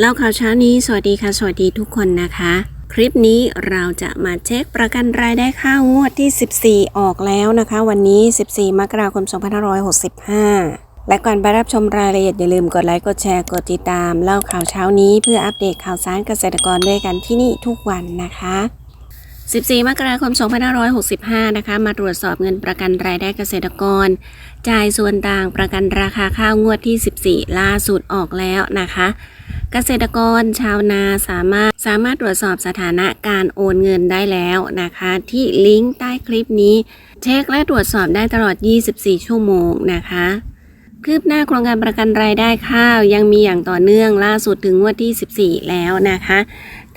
เล่าข่าวเช้านี้ สวัสดีค่ะ สวัสดีทุกคนนะคะ คลิปนี้เราจะมาเช็คประกันรายได้ข้าวงวดที่ 14 ออกแล้วนะคะ วันนี้ 14 มกราคม 2565 และก่อนไปรับชมรายละเอียดอย่าลืมกดไลค์ กดแชร์ กดติดตาม เล่าข่าวเช้านี้เพื่ออัปเดตข่าวสารเกษตรกรด้วยกันที่นี่ทุกวันนะคะ 14 มกราคม 2565 นะคะ มาตรวจสอบเงินประกันรายได้เกษตรกร จ่ายส่วนต่างประกันราคาข้าวงวดที่ 14 ล่าสุดออกแล้วนะคะ เกษตรกรชาวนาสามารถสามารถตรวจสอบสถานะการโอนเงินได้แล้วนะคะ ที่ลิงก์ใต้คลิปนี้ เช็คและตรวจสอบได้ตลอด 24 ชั่วโมงนะคะคืบหน้าโครงการประกันรายได้ข้าวยังมีอย่างต่อเนื่องล่าสุดถึงงวดที่ 14 แล้วนะคะ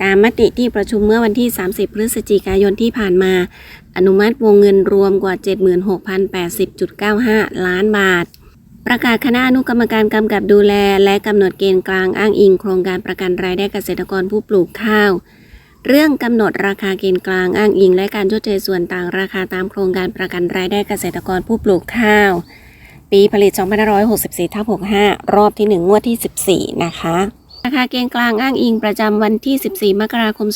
ตามมติที่ประชุมเมื่อวันที่ 30 พฤศจิกายนที่ผ่านมา อนุมัติวงเงินรวมกว่า 76,080.95 ล้านบาท ประกาศคณะอนุกรรมการกำกับดูแล และกำหนดเกณฑ์กลางอ้างอิงโครงการประกันรายได้เกษตรกรผู้ปลูกข้าว เรื่องกำหนดราคาเกณฑ์กลางอ้างอิง และการชดเชยส่วนต่างราคาตามโครงการประกันรายได้เกษตรกรผู้ปลูกข้าว ปีผลิต 2564ทับ65 รอบที่ 1 งวดที่ 14 นะคะ ราคาเกณฑ์กลางอ้างอิงประจำวันที่ 14 มกราคม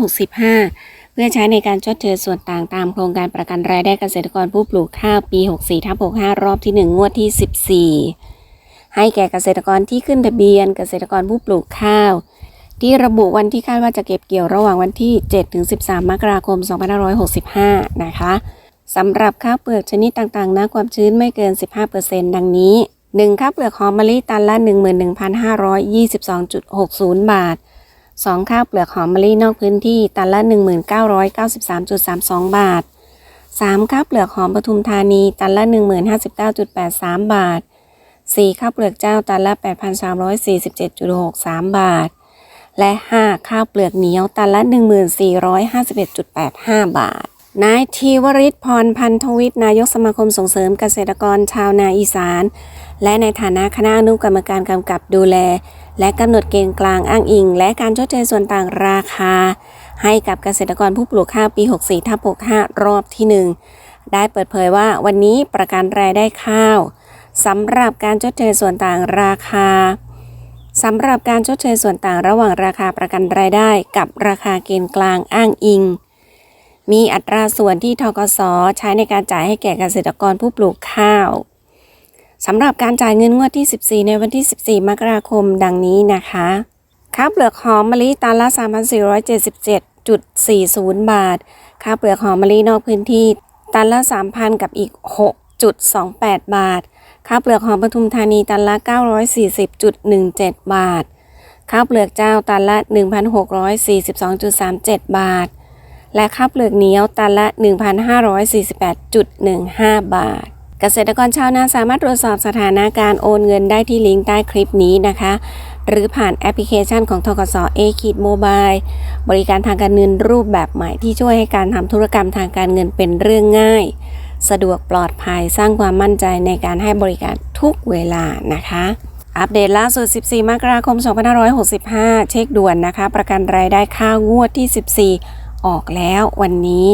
2565 พื่อใช้ในการชดเชยส่วนต่างตามโครงการประกันรายได้เกษตรกรผู้ปลูกข้าวปี 64ทับ65 รอบที่ 1 งวดที่ 14 ให้แก่เกษตรกรที่ขึ้นทะเบียน เกษตรกรผู้ปลูกข้าว ที่ระบุวันที่คาดว่าจะเก็บเกี่ยวระหว่างวันที่7-13 มกราคม 2565 นะคะสำหรับข้าวเปลือกชนิดต่างๆนะความชื้นไม่เกิน 15%ดังนี้ 1 ข้าวเปลือกหอมมะลิตันละ 11,522.60 บาท 2 ข้าวเปลือกหอมมะลินอกพื้นที่ตันละ 1993.32 บาท 3 ข้าวเปลือกหอมปทุมธานีตันละ1059.83 บาท 4 ข้าวเปลือกเจ้าตันละ 8,347.63 บาท และ 5 ข้าวเปลือกเหนียวตันละ 1451.85 บาท นายทีวริศพรพันธวิทย์นายกสมาคมส่งเสริมเกษตรกรชาวนาอีสาน และในฐานะคณะอนุกรรมการกำกับดูแล และกำหนดเกณฑ์กลางอ้างอิง และการชดเชยส่วนต่างราคา ให้กับเกษตรกรผู้ปลูกข้าวปี 64ทับ65 รอบที่ 1 ได้เปิดเผยว่าวันนี้ประกันรายได้ข้าวสำหรับการชดเชยส่วนต่างราคาสำหรับการชดเชยส่วนต่างระหว่างราคาประกันรายได้ กับราคาเกณฑ์กลางอ้างอิง มีอัตราส่วนที่ทกสใช้ในการจ่ายให้แก่เกษตรกรผู้ปลูกข้าวสำหรับการจ่ายเงินงวดที่ 14 ในวันที่ 14 มกราคมดังนี้นะคะข้าวเปลือกหอมมะลิตันละ 3,477.40 บาทข้าวเปลือกหอมมะลินอกพื้นที่ตันละ 3,000 กับอีก 6.28 บาทข้าวเปลือกหอมปทุมธานีตันละ 940.17 บาทข้าวเปลือกเจ้าตันละ 1,642.37 บาท และข้าวเปลือกเหนียวตันละ 1,548.15 บาท เกษตรกรชาวนาสามารถตรวจสอบสถานะการโอนเงินได้ที่ลิงก์ใต้คลิปนี้นะคะ หรือผ่านแอปพลิเคชันของทกสเอคิดโมบายบริการทางการเงินรูปแบบใหม่ที่ช่วยให้การทำธุรกรรมทางการเงินเป็นเรื่องง่าย สะดวกปลอดภัยสร้างความมั่นใจในการให้บริการทุกเวลานะคะอัปเดตล่าสุด 14 มกราคม 2565 เช็คด่วนนะคะ ประกันรายได้ข้าวงวดที่ 14 ออกแล้ววันนี้